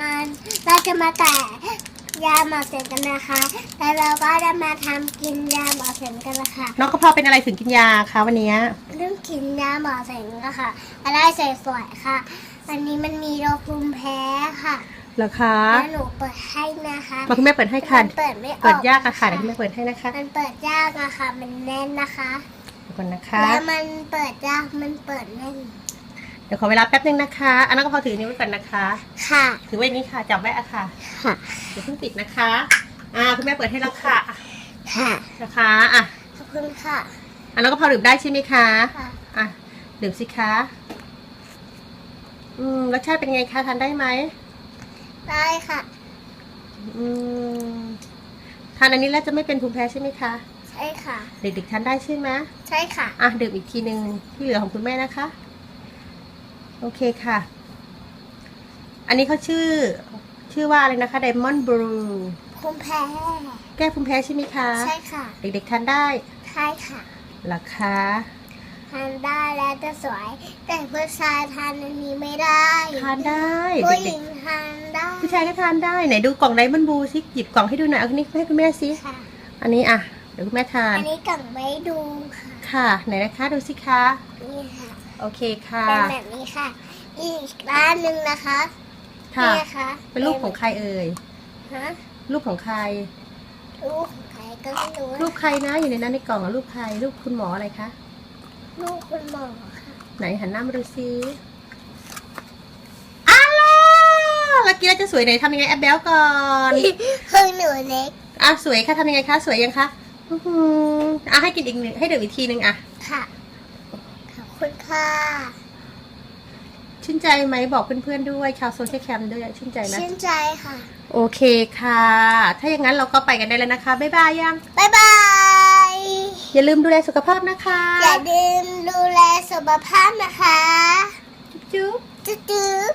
มาเราจะมาแต่ยาหมอเสร็จกันนะคะแล้วเราก็จะมาทำกินยาหมอเสร็จกันนะคะน้องกระเพราเป็นอะไรถึงกินยาคะวันเนี้ยเรื่องกินยาหมอเสร็จก็ค่ะอะไรใส่สวยๆค่ะ อันนี้มันมีโรคภูมิแพ้ค่ะเหรอคะแล้วหนูเปิดให้นะคะมาคุณแม่เปิดให้ค่ะ มันเปิดไม่ออกเปิดยากอะค่ะเดี๋ยวคุณแม่เปิดให้นะคะมันเปิดยากอะค่ะ มันแน่นนะคะ เดี๋ยวก่อนนะคะ แล้วมันเปิดยากมันเปิดแน่น เดี๋ยวขอเวลาแป๊บนึงนะคะ อันน้องกระเพราถือนิ้วไว้ก่อนนะคะ ค่ะ ถือไว้นี้ค่ะจับไว้อะค่ะค่ะเดี๋ยวเพิ่งปิดนะคะ อ่าคุณแม่เปิดให้แล้วค่ะค่ะนะคะอะขอบคุณค่ะ อันน้องกระเพราดื่มได้ใช่ไหมคะค่ะอะดื่มสิคะอืมรสชาติเป็นไงคะทานได้ไหมได้ค่ะอืมทานอันนี้แล้วจะไม่เป็นภูมิแพ้ใช่ไหมคะใช่ค่ะ เด็กๆทานได้ใช่ไหมใช่ค่ะอะดื่มอีกทีหนึ่งที่เหลือของคุณแม่นะคะ โอเคค่ะ อันนี้เขาชื่อ ชื่อว่าอะไรนะคะ Diamond Blue ภูมิแพ้ แก้ภูมิแพ้ใช่ไหมคะ ใช่ค่ะ เด็กๆทานได้ใช่ค่ะเหรอคะทานได้แล้วจะสวย แต่ผู้ชายทานอันนี้ไม่ได้ทานได้ผู้หเด็ญิกงทานได้ๆผู้ชายก็ทานได้ไหนดูกล่อง Diamond Blue สิหยิบกล่องให้ดูหน่อยเอาอันนี้ให้คุณแม่สิค่ะอันนี้อะเดี๋ยวคุณแม่ทาน อันนี้กล่องไม่ดูค่ะ ค่ะ ไหนนะคะดูสิคะ นี่ค่ะ โอเคค่ะ เป็นแบบนี้ค่ะ อีกร้านหนึ่งนะคะค่ะ นี่นะคะ เป็นรูปของใครเอ่ย ฮะรูปของใคร รูปของใครก็ไม่รู้รูปใครนะ อยู่ในนั้นในกล่องอะรูปใคร รูปคุณหมออะไรคะรูปคุณหมอค่ะไหนหันหน้ามาดูซิอ้าวลักกี้แล้วจะสวยไหนทำยังไงแอปเบลก่อน คือหนูเล็ก อะสวยค่ะทำยังไงคะ สวยยังคะ อือหืออะให้กินอีกหนึ่งให้ดื่มอีกทีหนึ่งอะค่ะ ขอบคุณค่ะ ชื่นใจไหมบอกเพื่อนๆด้วยชาวโซเชียลแคมด้วยชื่นใจไหมชื่นใจค่ะ โอเคค่ะ ถ้าอย่างนั้นเราก็ไปกันได้แล้วนะคะ บ๊ายบายยัง บ๊ายบาย อย่าลืมดูแลสุขภาพนะคะ อย่าลืมดูแลสุขภาพนะคะ จุ๊บจุ๊บ จุ๊บ